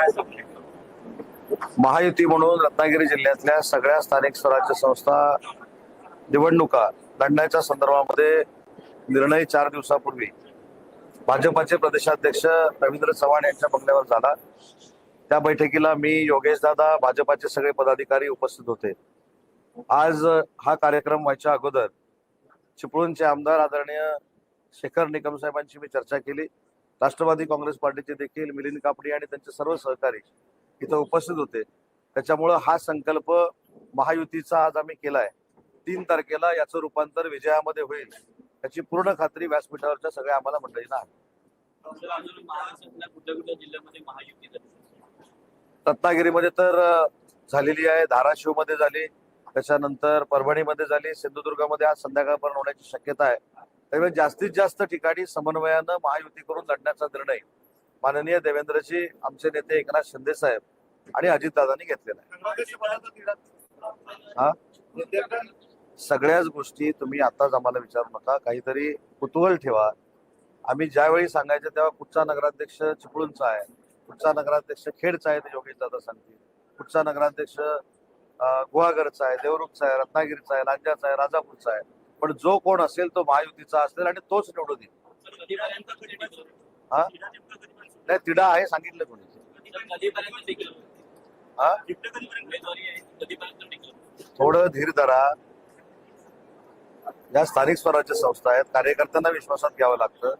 काय सांगू महायुती म्हणून रत्नागिरी जिल्ह्यातल्या सगळ्या स्थानिक स्वराज्य संस्था निवडणुका लढण्याच्या संदर्भामध्ये निर्णय चार दिवसापूर्वी भाजपाचे प्रदेशाध्यक्ष रवींद्र चव्हाण यांच्या बंगल्यावर झाला. त्या बैठकीला मी योगेश दादा भाजपाचे सगळे पदाधिकारी उपस्थित होते. आज हा कार्यक्रम व्हायच्या अगोदर चिपळूणचे आमदार आदरणीय शेखर निकम साहेबांची मी चर्चा केली. राष्ट्रवादी काँग्रेस पार्टीचे देखील मिलिंद कापडी आणि त्यांचे सर्व सहकारी इथं उपस्थित होते. त्याच्यामुळं हा संकल्प महायुतीचा आज आम्ही केलाय. तीन तारखेला याचं रूपांतर विजयामध्ये होईल याची पूर्ण खात्री व्यासपीठावरच्या सगळ्या आम्हाला मंडळींना आहे. तर रत्नागिरीमध्ये तर झालेली आहे धाराशिवमध्ये झाली त्याच्यानंतर परभणीमध्ये झाली सिंधुदुर्गामध्ये आज संध्याकाळपर्यंत होण्याची शक्यता आहे. त्यामुळे जास्तीत जास्त ठिकाणी समन्वयानं महायुती करून लढण्याचा निर्णय माननीय देवेंद्रजी आमचे नेते एकनाथ शिंदे साहेब आणि अजितदादांनी घेतलेला आहे. हा? सगळ्याच गोष्टी तुम्ही आताच आम्हाला विचारू नका. काहीतरी कुतूहल ठेवा. आम्ही ज्यावेळी सांगायचं तेव्हा कुठचा नगराध्यक्ष चिपळूणचा आहे कुठचा नगराध्यक्ष खेडचा आहे ते योगेश दादा सांगतील. कुठचा नगराध्यक्ष गुहागरचा आहे देवरुखचा आहे रत्नागिरीचा आहे लांजाचा आहे राजापूरचा आहे. पण जो कोण असेल तो महायुतीचा असेल आणि तोच निवडून येईल. हा? नाही तिडा आहे सांगितलं कोणी. हा? थोडं धीर धरा. या स्थानिक स्वराज्य संस्था आहेत. कार्यकर्त्यांना विश्वासात घ्यावं लागतं.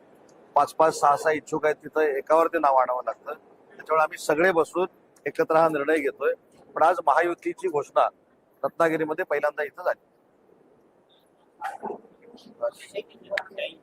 पाच पाच सहा सहा इच्छुक आहेत तिथं. एकावरती नाव आणावं लागतं. त्याच्यामुळे आम्ही सगळे बसून एकत्र हा निर्णय घेतोय. पण आज महायुतीची घोषणा रत्नागिरीमध्ये पहिल्यांदा इथं झाली. Thank you.